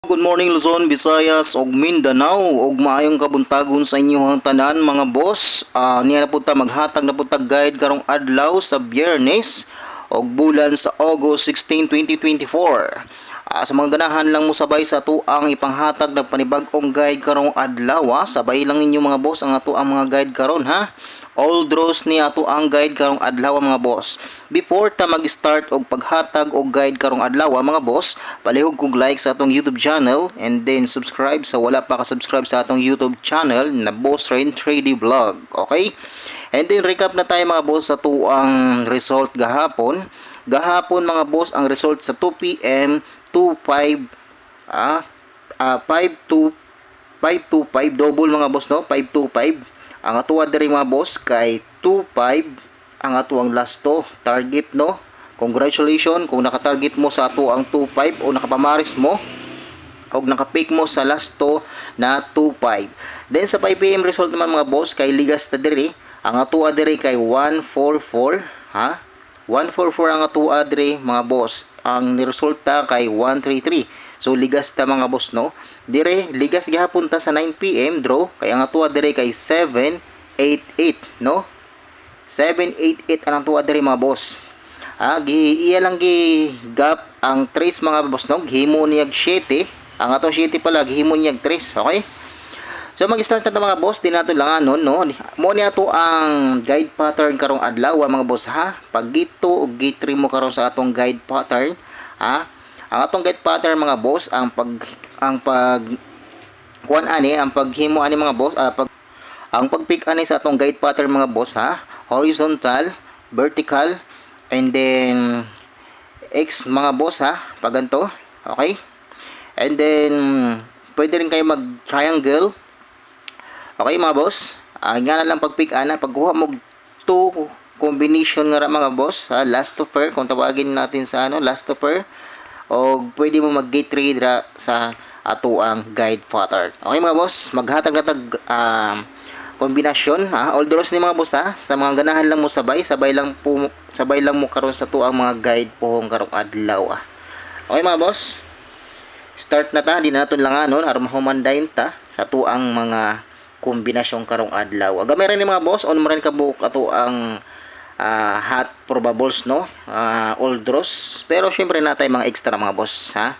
Good morning Luzon, Visayas ug Mindanao ug maayong kabuntagon sa inyong tanan mga boss. Ah niya na po ta maghatag na po ta guide karong adlaw sa Biyernes ug bulan sa August 16, 2024. Ah, sa mga ganahan lang mo sabay sa ato ang ipanghatag na panibag-ong guide karong adlaw. Sabay lang ninyo mga boss ang ato ang mga guide karon ha. All draws ni ato ang guide karong adlaw mga boss. Before ta mag-start og paghatag og guide karong adlaw mga boss, palihog kog like sa atong YouTube channel and then subscribe sa wala pa ka-subscribe sa atong YouTube channel na Boss Rain Trade Vlog. Okay? And then recap na tayo mga boss sa to ang result gahapon. Gahapon mga boss ang result sa 2 PM 25 ah, ah 52 525 double mga boss no 525 ang atuwa diri mga boss kay 25 ang ato ang last to target no? Congratulations. Kung naka-target mo sa ato ang 25 o nakapamaris mo og naka-pick mo sa last to na 25 then sa 5 pm result naman mga boss kay ligas ta diri. Ang atuwa diri kay 144 ha? 144 ang atua dre mga boss. Ang niresulta kay 133. So ligas ta mga boss no. Dire ligas gihapon ta sa 9 PM draw kay ang atua dire kay 788 no. 788 ang atua dire mga boss. Ah, gi iya lang gi gap ang trace mga boss no. Gihimo niyag 7. Ang atong 7 pala gihimo niyag trace, okay? So mag-start na mga boss, di nato lang ano no. Mo ni ato ang guide pattern karong adlaw mga boss ha. Pag gito og gate mo karon sa atong guide pattern, ha. Ang atong guide pattern mga boss, ang pag ang pag kuan ani, ang paghimo ani mga boss, ah, pag ang pag-pick ani sa atong guide pattern mga boss ha. Horizontal, vertical, and then X mga boss ha. Pag ganito, okay? And then pwede rin kayo mag-triangle Okay mga boss, uh, nga na lang pag-pick ana, pagkuha mo two combination nga mga boss, ha, last to pair, kung tawagin natin sa ano, last to pair, o pwede mo mag-gate trade ra sa ato ang guide pattern. Okay mga boss, maghatag na tag um, kombinasyon, ha, all draws ni mga boss ha, sa mga ganahan lang mo sabay, sabay lang po, sabay lang mo karon sa to ang mga guide po karong adlaw. Ah. Okay mga boss, start na ta, di na natin lang ano, aron mahumandayin ta sa to ang mga kombinasyon karong adlaw. Gamay rin ni mga boss, on maran ka buok ato ang uh, hot probables no, uh, all draws. Pero syempre natay mga extra mga boss ha.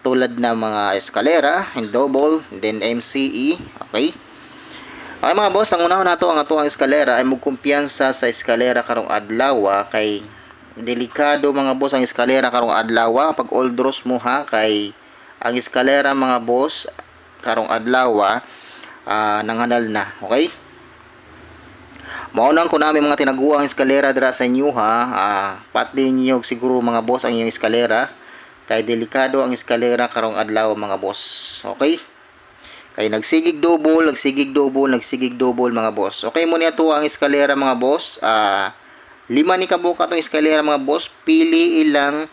Tulad na mga eskalera, and double, then MCE, okay? Okay mga boss, ang unahon nato ang ato ang eskalera ay magkumpiyansa sa eskalera karong adlaw kay delikado mga boss ang eskalera karong adlaw pag all draws mo ha kay ang eskalera mga boss karong adlaw uh, nanganal na. Okay? Maunang ko namin mga tinaguang eskalera dira sa inyo ha. Uh, pat din niyo siguro mga boss ang inyong eskalera. Kay delikado ang eskalera karong adlaw mga boss. Okay? Kay nagsigig double, nagsigig double, nagsigig double mga boss. Okay mo niya to ang eskalera mga boss. Ah, lima ni kabuka tong eskalera mga boss. Pili ilang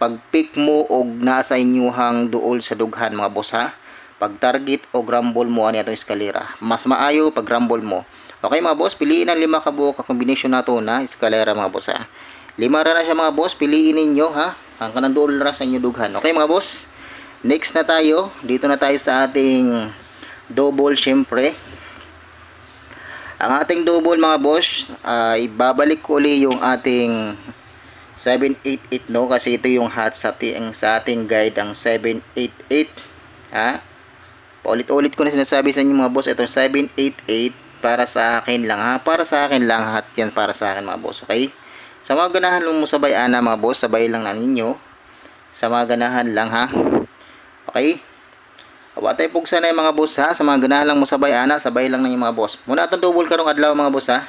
pag-pick mo og nasa inyuhang duol sa dughan mga boss ha pag target o grumble mo ani atong eskalera mas maayo pag grumble mo okay mga boss piliin ang lima ka buo ka combination nato na eskalera mga boss ha. Lima ra na siya mga boss piliin ninyo ha. Ang kanang duol ra sa inyo dughan. Okay mga boss next na tayo. Dito na tayo sa ating double syempre. Ang ating double mga boss uh, ibabalik ko uli yung ating 788 no? Kasi ito yung hot sa ating, sa ating guide ang 788 ha. Paulit-ulit ko na sinasabi sa inyo mga boss, itong 788 para sa akin lang ha. Para sa akin lang hat yan para sa akin mga boss, okay? Sa mga ganahan mo sabay ana mga boss, sabay lang na ninyo. Sa mga ganahan lang ha. Okay? Awa tayo pugsa na yung mga boss ha. Sa mga ganahan lang mo sabay ana, sabay lang na yung mga boss. Muna itong double karong adlaw mga boss ha.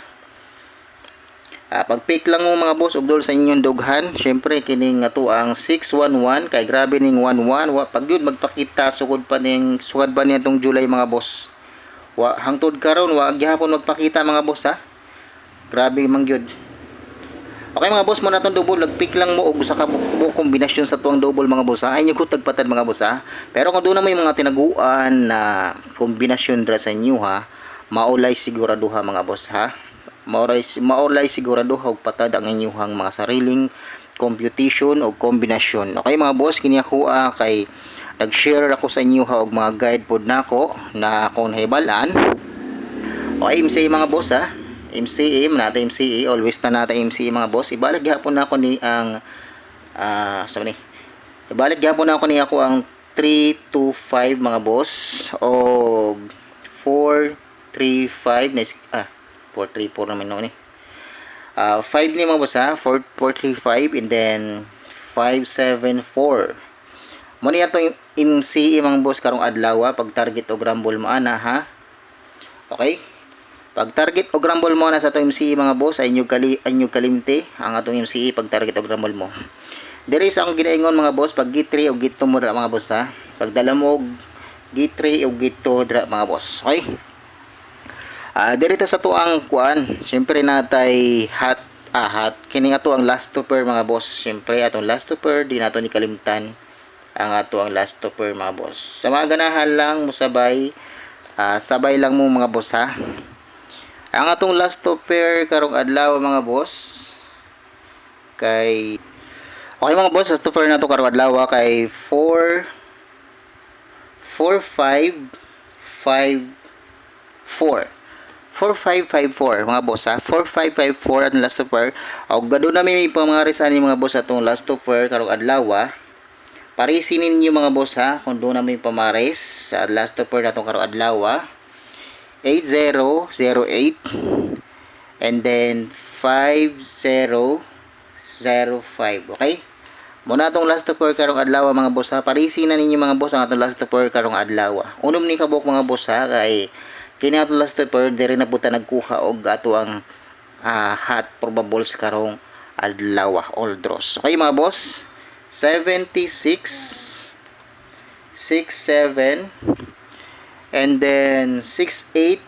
Uh, pag pick lang mo mga boss ug sa inyong dughan, syempre kining ato ang 611 kay grabe ning 11 wa pag yun magpakita sugod pa ning sugad ba niya tong July mga boss. Wa hangtod karon wa gihapon magpakita mga boss ha. Grabe man gyud. Okay mga boss mo na tong double nagpick lang mo og usa ka buo kombinasyon sa tuang double mga boss ha. Ay ko tagpatad mga boss ha. Pero kung doon na may mga tinaguan na kombinasyon dra sa inyo ha, maulay siguraduha mga boss ha maoray maoray sigurado og patad ang inyong mga sariling computation o kombinasyon okay mga boss kini ako uh, kay nag-share ako sa inyo ha og mga guide pod nako na akong nahibalan. Okay MCA mga boss ha? MCA manata MCA always na nata MCA mga boss. Ibalik gyapon na ako ni ang ah uh, ni ibalik gyapon na ako ni ako ang 3 to 5 mga boss. O 4 3 5 na ah 4 3 4 naman no ni uh, 5 ni mga boss ha? 4 4 3 5 and then 5 7 4 mo niya to MCE mga boss karong adlaw ha, pag target o grumble mo ana ha? Okay? Pag target o grumble mo na sa itong MCE mga boss ay inyong, kali, inyong kalimti ang atong MCE pag target o grumble mo. Diri sa akong ginaingon mga boss pag git 3 o git 2 mo mga boss ha? Pag dala mo git 3 o git 2 dra mga boss okay? Ah, diri ta sa tuang kuan. Syempre natay hot ah hot. Kini ato ang last to pair mga boss. Syempre atong last to pair di nato ni kalimtan ang ato ang last to pair mga boss. Sa mga ganahan lang musabay. Ah, sabay lang mo mga boss ha. Ang atong last to pair karong adlaw mga boss kay Okay mga boss, last to pair nato karong adlaw kay 4 4 5 5 4 4554 mga boss ha? 4554 at last offer og gado na may pangaris ani mga boss atong last offer karong adlaw Parisin ninyo mga boss ha? Kung doon na may pamaris sa last offer natong karong adlaw 8008 and then 5005 okay? Muna atong last offer karong adlaw mga boss ha? Parisin na ninyo mga boss ang atong last offer karong adlaw unom ni kabok mga boss ha? Kay kini ato last paper diri na buta nagkuha og ato ang uh, hot probables karong adlaw all draws. Okay mga boss 76 67 and then 68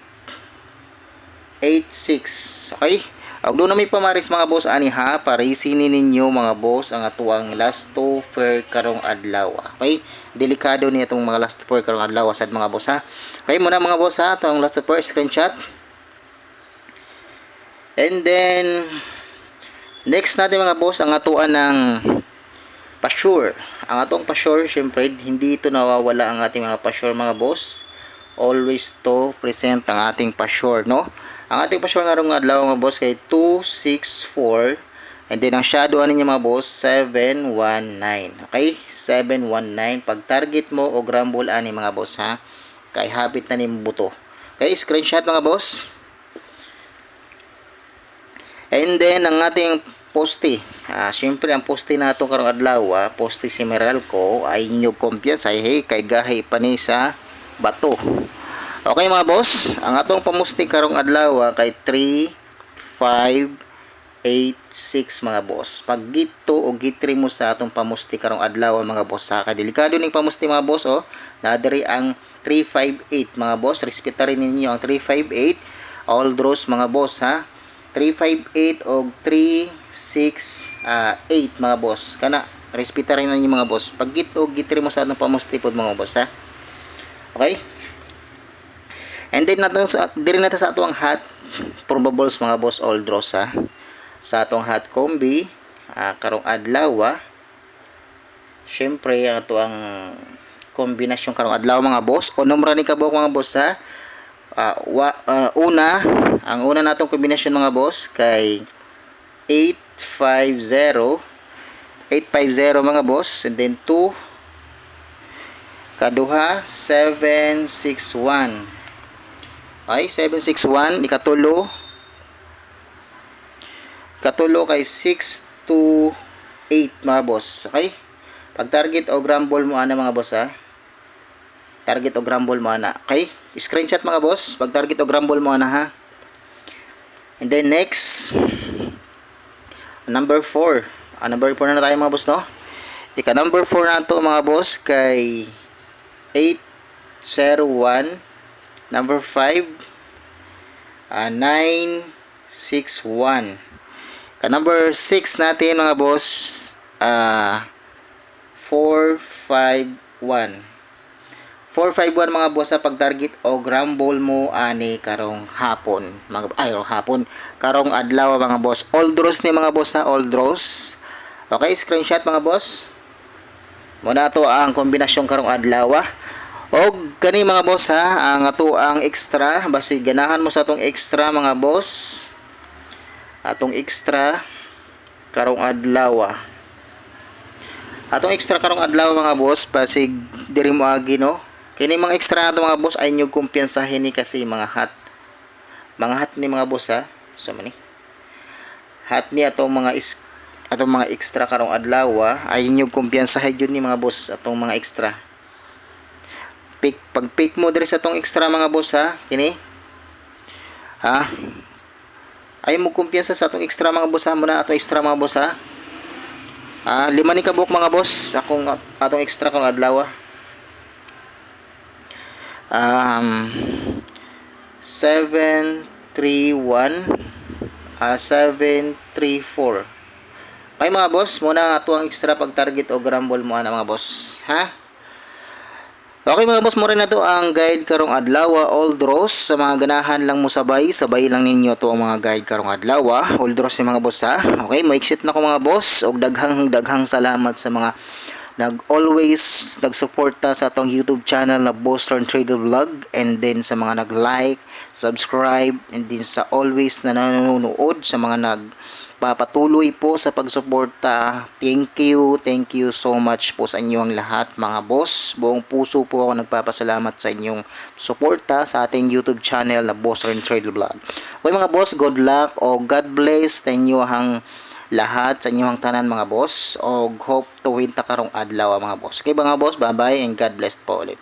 86 okay? Og doon na may pamaris mga boss. Ani ha? Parisinin ninyo mga boss ang atuang last offer karong adlaw okay? Delikado ni itong mga last offer karong adlaw sad mga boss ha? Okay muna mga boss ha? Itong last offer screenshot. And then next natin mga boss ang atuan ng pasure ang atong pasure syempre hindi ito nawawala ang ating mga pasure mga boss always to present ang ating pasure no ang ating pasyon nga rong adlaw mga boss kay 264 and then ang shadow ano niya mga boss 719. Okay? 719 pag target mo o grumble ani mga boss ha. Kay habit na ni buto. Okay, screenshot mga boss. And then ang ating poste. Ah, syempre ang poste nato karong adlaw, ah, poste si Meralco ay inyo kumpiyansa hey, kay gahi pa ni sa bato. Okay mga boss, ang atong pamusti karong adlaw ah, kay 3 5 8 6 mga boss. Pag gito o gitri mo sa atong pamusti karong adlaw mga boss, sa delikado ning pamusti mga boss oh. Nadiri ang 358 mga boss, respetarin ninyo ang 358 all draws mga boss ha. 358 og 36 uh, 8 mga boss. Kana respetarin ninyo mga boss. Pag gito o gitri mo sa atong pamusti pod mga boss ha. Okay? And then natin sa diri natin sa atong hot probables mga boss all draws ha. Sa atong hot combi uh, karong adlaw. Syempre ato ang kombinasyon karong adlaw mga boss. O numra ni kabok mga boss ha. Uh, wa, uh, una, ang una natong kombinasyon mga boss kay 850 850 mga boss and then 2 kaduha 761 ay 761 ikatulo. Ikatulo kay 628 mga boss okay? Pag target o grumble mo ana mga boss ha? Target o grumble mo ana okay? Screenshot mga boss pag target o grumble mo ana ha? And then next number 4 ah, number 4 na, na tayo mga boss no ika number 4 na to mga boss kay 801 Number 5, uh, 961. Ka number 6 natin mga boss, uh, 451. 451 mga boss sa pag-target o grumble mo ani karong hapon mga ay hapon karong adlaw mga boss all draws ni mga boss ha all draws okay screenshot mga boss Muna to ang kombinasyon karong adlaw. ah. Og kani mga boss ha, ang ato ang extra basi ganahan mo sa atong extra mga boss. Atong extra karong adlaw. ah. Atong extra karong adlaw mga boss basi diri mo agi no. Kini mga extra nato mga boss ay nyug kumpiyansahin ni kasi mga hat. Mga hat ni mga boss ha. So mani. Hat ni atong mga is atong mga extra karong adlaw ay nyug kumpiyansahin jud ni mga boss atong mga extra pick pag pick mo diri sa tong extra mga boss ha kini ha ay mo kumpiyansa sa atong extra mga boss ha muna atong extra mga boss ha ah lima ni kabuk mga boss akong atong extra kong adlaw ah. Um 731 ah 734 ay mga boss muna nga ato ang extra pag target o grumble mo ana mga boss ha Okay mga boss, rin na to ang guide karong adlaw, all draws. Sa mga ganahan lang mo sabay, sabay lang ninyo to ang mga guide karong adlaw, all draws ni mga boss ha. Okay, maiksit na ko mga boss, og daghang daghang salamat sa mga nag always nagsuporta sa atong YouTube channel na Boss Learn Trader Vlog and then sa mga nag-like, subscribe and then sa always na nanonood sa mga nagpapatuloy po sa pagsuporta. Thank you, thank you so much po sa inyong lahat mga boss. Buong puso po ako nagpapasalamat sa inyong suporta sa ating YouTube channel na Boss Learn Trader Vlog. Okay mga boss, good luck o God bless sa inyo hang lahat sa inyong tanan mga boss o hope to win ta karong adlaw mga boss. Okay mga boss, bye bye and God bless po ulit.